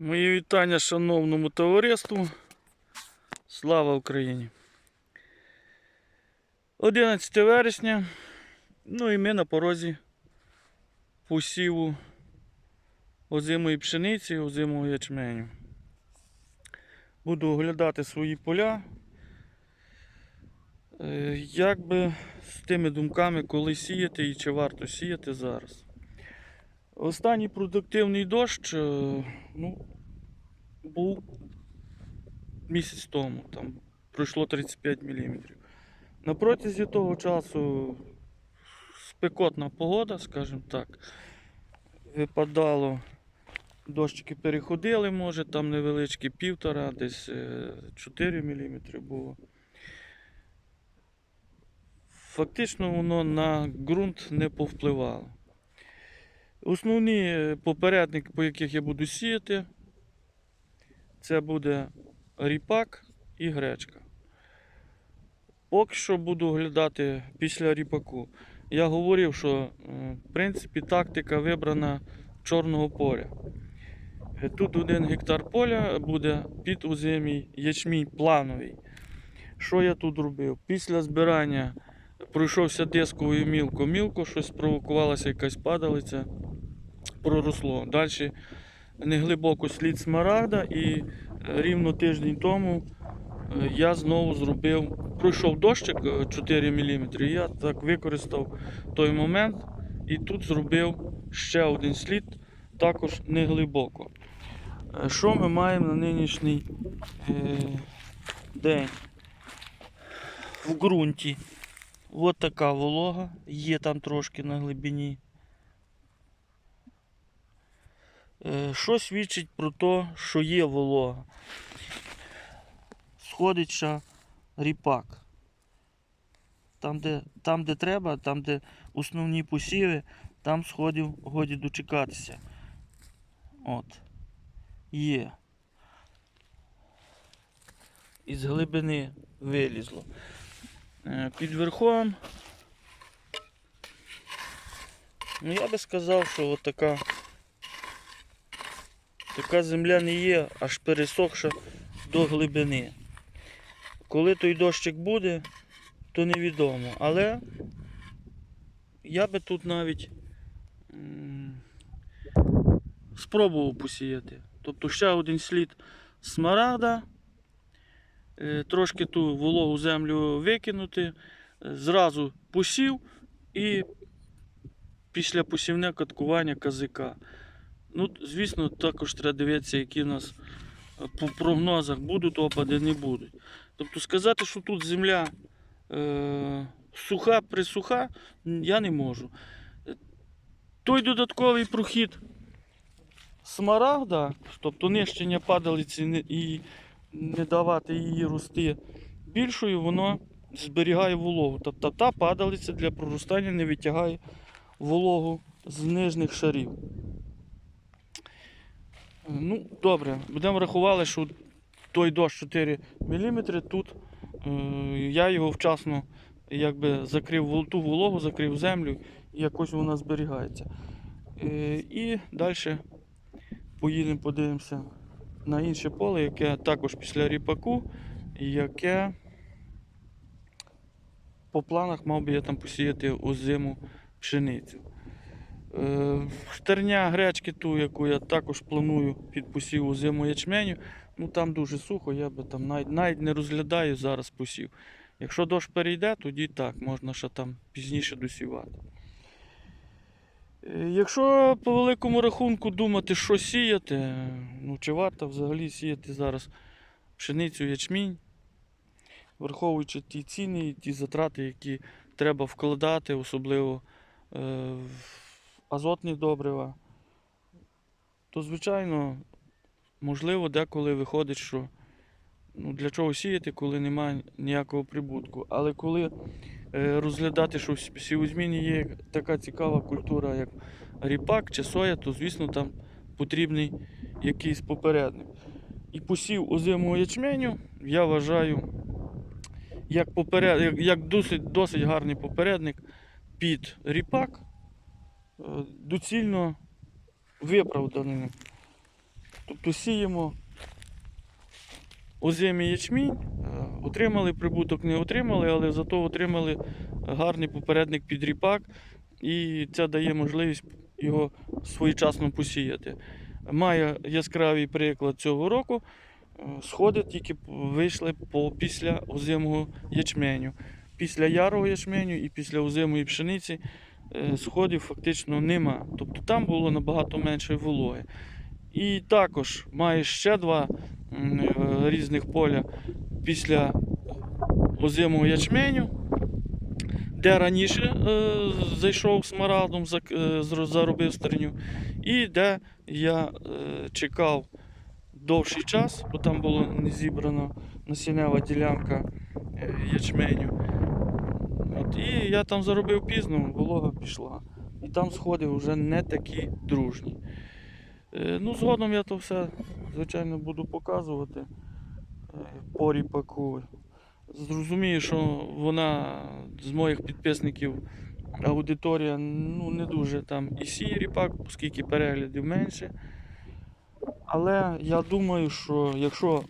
Мої вітання шановному товариству. Слава Україні! 11 вересня. Ну і ми на порозі посіву озимої пшениці, озимого ячменю. Буду оглядати свої поля. Е, Як би з тими думками, коли сіяти і чи варто сіяти зараз. Останній продуктивний дощ е, ну, був місяць тому, там пройшло 35 мм. На протязі того часу спекотна погода, скажімо так. Випадало, дощики переходили, може, там невеличкі півтора, десь е, 4 мм було. Фактично воно на ґрунт не повпливало. Основні е, попередники, по яких я буду сіяти, це буде ріпак і гречка. Поки що буду оглядати після ріпаку. Я говорив, що е, в принципі тактика вибрана чорного поля. Тут один гектар поля буде під озимий ячмінь плановий. Що я тут робив? Після збирання пройшовся дисковою мілко-мілко, щось спровокувалася якась падалиця, проросло. Далі неглибоко слід смарагда і рівно тиждень тому е, я знову зробив, пройшов дощик е, 4 мм, і я так використав той момент і тут зробив ще один слід, також неглибоко. Е, Що ми маємо на нинішній е, день? В ґрунті. От така волога, є там трошки на глибині. Е, Що свідчить про те, що є волога? Сходить ще ріпак. Там де, там, де треба, там, де основні посіви, там сходів годі дочекатися. От. Є. Із глибини вилізло. Е, Під верхом. Ну, я би сказав, що от така земля не є, аж пересохша до глибини. Коли той дощик буде, то невідомо. Але я би тут навіть спробував посіяти. Тобто ще один слід смарагда, е, трошки ту вологу землю викинути, зразу посів і після посівне каткування казика. Ну, звісно, також треба дивитися, які в нас е, по прогнозах будуть опади, не будуть. Тобто сказати, що тут земля е, суха, присуха, я не можу. Той додатковий прохід смарагда, тобто нищення падалиці і не давати її рости більшою, воно зберігає вологу. Тобто та падалиця для проростання не витягає вологу з нижніх шарів. Ну, добре, будемо рахувати, що той дощ 4 мм тут е, я його вчасно якби закрив ту вологу, закрив землю, і якось вона зберігається. Е, і далі поїдемо, подивимося на інше поле, яке також після ріпаку, яке по планах мав би я там посіяти озиму пшеницю. Е, Штерня гречки, ту, яку я також планую під посів озиму ячменю, ну там дуже сухо, я би там навіть, навіть не розглядаю зараз посів. Якщо дощ перейде, тоді так, можна ще там пізніше досівати. Е, Якщо по великому рахунку думати, що сіяти, ну чи варто взагалі сіяти зараз пшеницю ячмінь, враховуючи ті ціни і ті затрати, які треба вкладати, особливо е, в азотні добрива, то звичайно, можливо, деколи виходить, що ну, для чого сіяти, коли немає ніякого прибутку. Але коли е, розглядати, що в сівозміні є така цікава культура, як ріпак чи соя, то звісно там потрібний якийсь попередник. І посів озимого ячменю, я вважаю, як, поперед... як, досить, досить гарний попередник під ріпак, доцільно виправданим. Тобто сіємо озимий ячмінь, е, отримали прибуток, не отримали, але зато отримали гарний попередник під ріпак, і це дає можливість його своєчасно посіяти. Має яскравий приклад цього року. е, Сходи тільки вийшли після озимого ячменю. Після ярого ячменю і після озимої пшениці е, сходів фактично нема. Тобто там було набагато менше вологи. І також має ще два е, різних поля після озимого ячменю, де раніше е, зайшов смарагдом, зак- е, заробив стерню, і де я е, чекав довший час, бо там була не зібрана насіннева ділянка е, ячменю. От, і я там заробив пізно, волога пішла. І там сходи вже не такі дружні. Е, Ну, згодом я то все, звичайно, буду показувати е, по ріпаку. Зрозумію, що вона з моїх підписників аудиторія ну, не дуже там і сіє ріпак, оскільки переглядів менше. Але я думаю, що якщо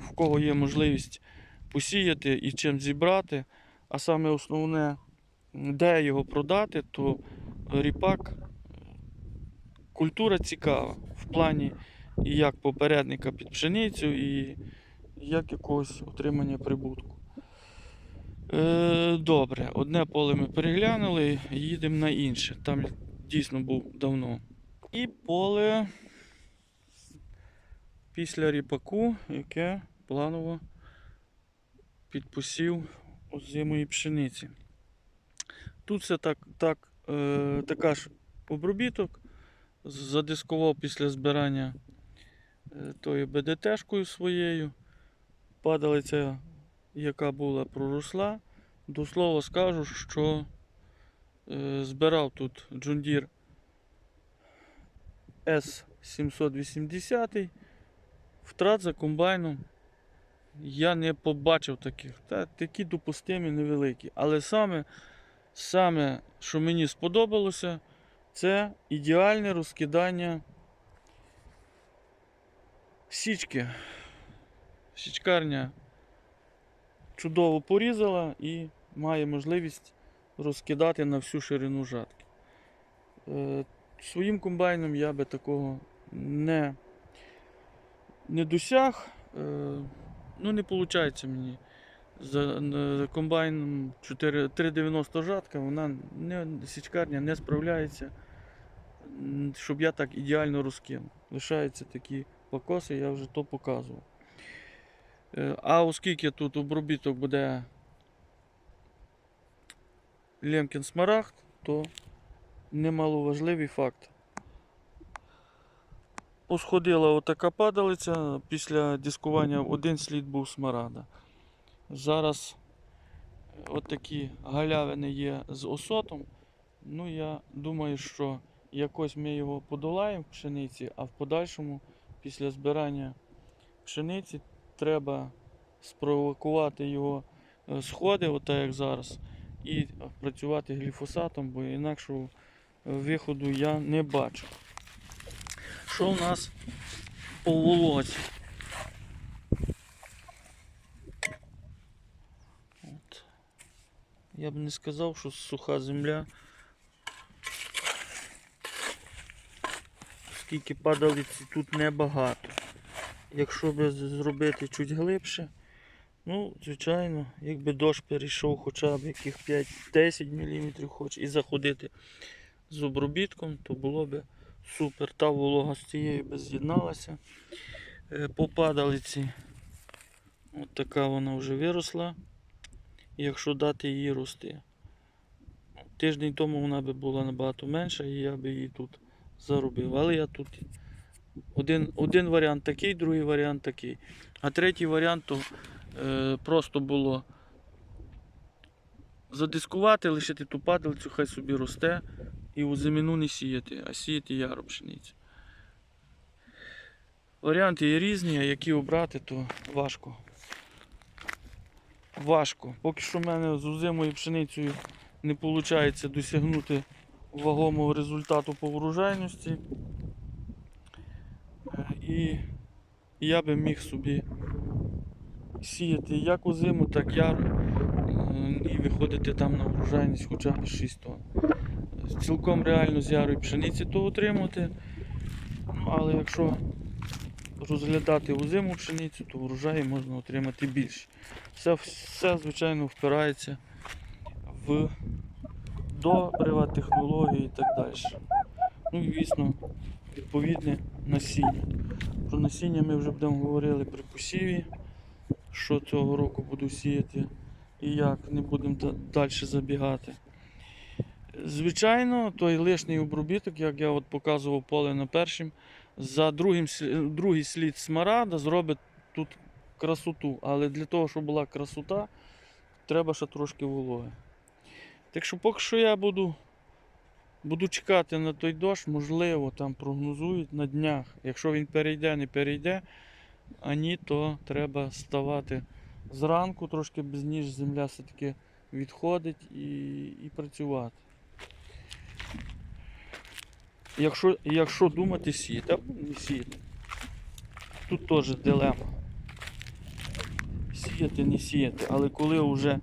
в кого є можливість посіяти і чим зібрати, а саме основне, де його продати, то ріпак культура цікава в плані і як попередника під пшеницю, і як якогось отримання прибутку. Е, добре, одне поле ми переглянули, їдемо на інше. Там дійсно був давно. І поле після ріпаку, яке планово під посів озимої пшениці. Тут все так, так, е, така ж обробіток. Задискував після збирання е, тою БДТшкою своєю. Падалиця, яка була, проросла. До слова скажу, що е, збирав тут Джундір С780. Втрат за комбайном я не побачив таких. Та, такі допустимі невеликі. Але саме, саме, що мені сподобалося, це ідеальне розкидання січки. Січкарня чудово порізала і має можливість розкидати на всю ширину жатки. Е, Своїм комбайном я би такого не, не досяг. Е, Ну, не виходить мені. За за комбайном 3,90 жатка, вона не, січкарня не справляється, щоб я так ідеально розкинув. Лишаються такі покоси, я вже то показував. Е, А оскільки тут обробіток буде Лемкін Смарагд, то немаловажливий факт. Посходила отака падалиця, після дискування один слід був смарагда. Зараз отакі галявини є з осотом. Ну, я думаю, що якось ми його подолаємо в пшениці, а в подальшому, після збирання пшениці, треба спровокувати його е, сходи, отак як зараз, і працювати гліфосатом, бо інакшого е, виходу я не бачу. Що у нас по вологі? От. Я б не сказав, що суха земля. Скільки падалиці тут небагато. Якщо б зробити чуть глибше, ну, звичайно, якби дощ перейшов хоча б яких 5-10 мм хоч і заходити з обробітком, то було б супер. Та волога з цією би з'єдналася. Е, По падалиці от така вона вже виросла. Якщо дати її рости. Тиждень тому вона би була набагато менша і я би її тут заробив. Але я тут один, один варіант такий, другий варіант такий. А третій варіант то е, просто було задискувати, лишити ту падалицю, хай собі росте і у зимину не сіяти, а сіяти яру пшеницю. Варіанти є різні, а які обрати, то важко. Важко. Поки що в мене з озимою пшеницею не виходить досягнути вагомого результату по врожайності. Е, І я би міг собі сіяти як у зиму, так яру е, і виходити там на врожайність хоча б 6 тонн. Цілком реально з ярої пшениці то отримати. Але якщо розглядати у зиму пшеницю, то врожаї можна отримати більше. Все, все звичайно, впирається в добрива, технології і так далі. Ну і звісно, відповідне насіння. Про насіння ми вже будемо говорили при посіві, що цього року буду сіяти і як, не будемо далі забігати. Звичайно, той лишній обробіток, як я от показував поле на першим, за другим, другий слід смарада зробить тут красоту. Але для того, щоб була красота, треба ще трошки вологи. Так що поки що я буду, буду чекати на той дощ, можливо, там прогнозують на днях. Якщо він перейде, не перейде, а ні, то треба ставати зранку, трошки без ніж земля все-таки відходить і, і працювати. Якщо, якщо думати сіяти, не сіяти. Тут теж дилема. Сіяти, не сіяти. Але коли вже е,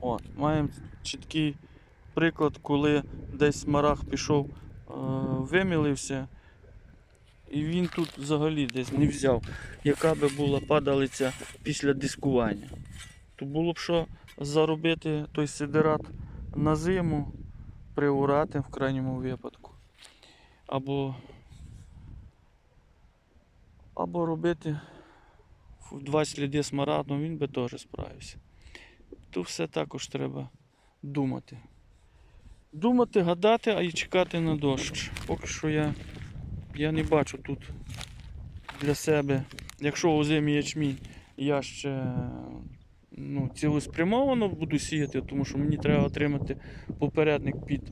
от, маємо чіткий приклад, коли десь смараг пішов, е, вимілився, і він тут взагалі десь не взяв, яка би була падалиця після дискування. То було б що заробити той сидерат на зиму, приурати в крайньому випадку. Або, або робити в два сліди смарадом, він би теж справився. Тут все також треба думати. Думати, гадати, а й чекати на дощ. Поки що я, я не бачу тут для себе, якщо озимий ячмінь, я ще ну, цілеспрямовано буду сіяти, тому що мені треба отримати попередник під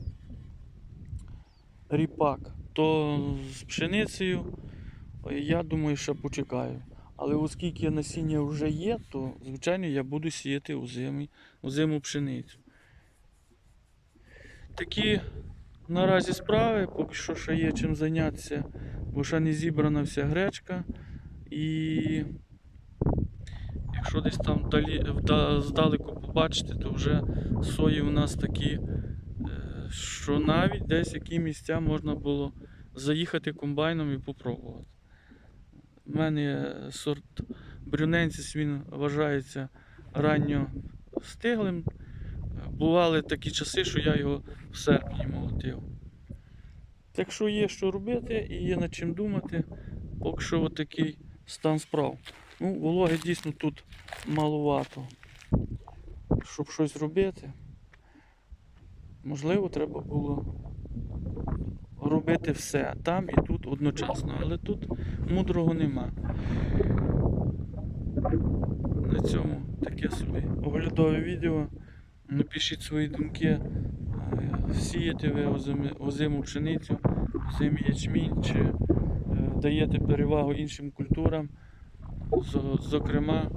ріпак, то з пшеницею я думаю, що почекаю. Але оскільки насіння вже є, то звичайно я буду сіяти озимий, озиму пшеницю. Такі наразі справи, поки що ще є чим зайнятися, бо ще не зібрана вся гречка. І якщо десь там далі, здалеку побачите, то вже сої у нас такі, е, що навіть десь які місця можна було заїхати комбайном і попробувати. У мене сорт брюненсіс, він вважається ранньо стиглим. Бували такі часи, що я його в серпні молотив. Так що є що робити і є над чим думати, поки що отакий стан справ. Ну, вологи дійсно тут маловато. Щоб щось робити, можливо, треба було робити все там і тут одночасно, але тут мудрого нема. На цьому таке собі оглядове відео. Напишіть свої думки, е, сієте ви озиму пшеницю, озимий ячмінь, чи е, даєте перевагу іншим культурам. Зокрема,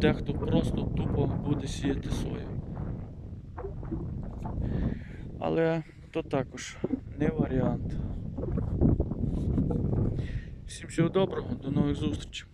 дехто просто тупо буде сіяти сою. Але то також не варіант. Всім всього доброго, до нових зустрічей.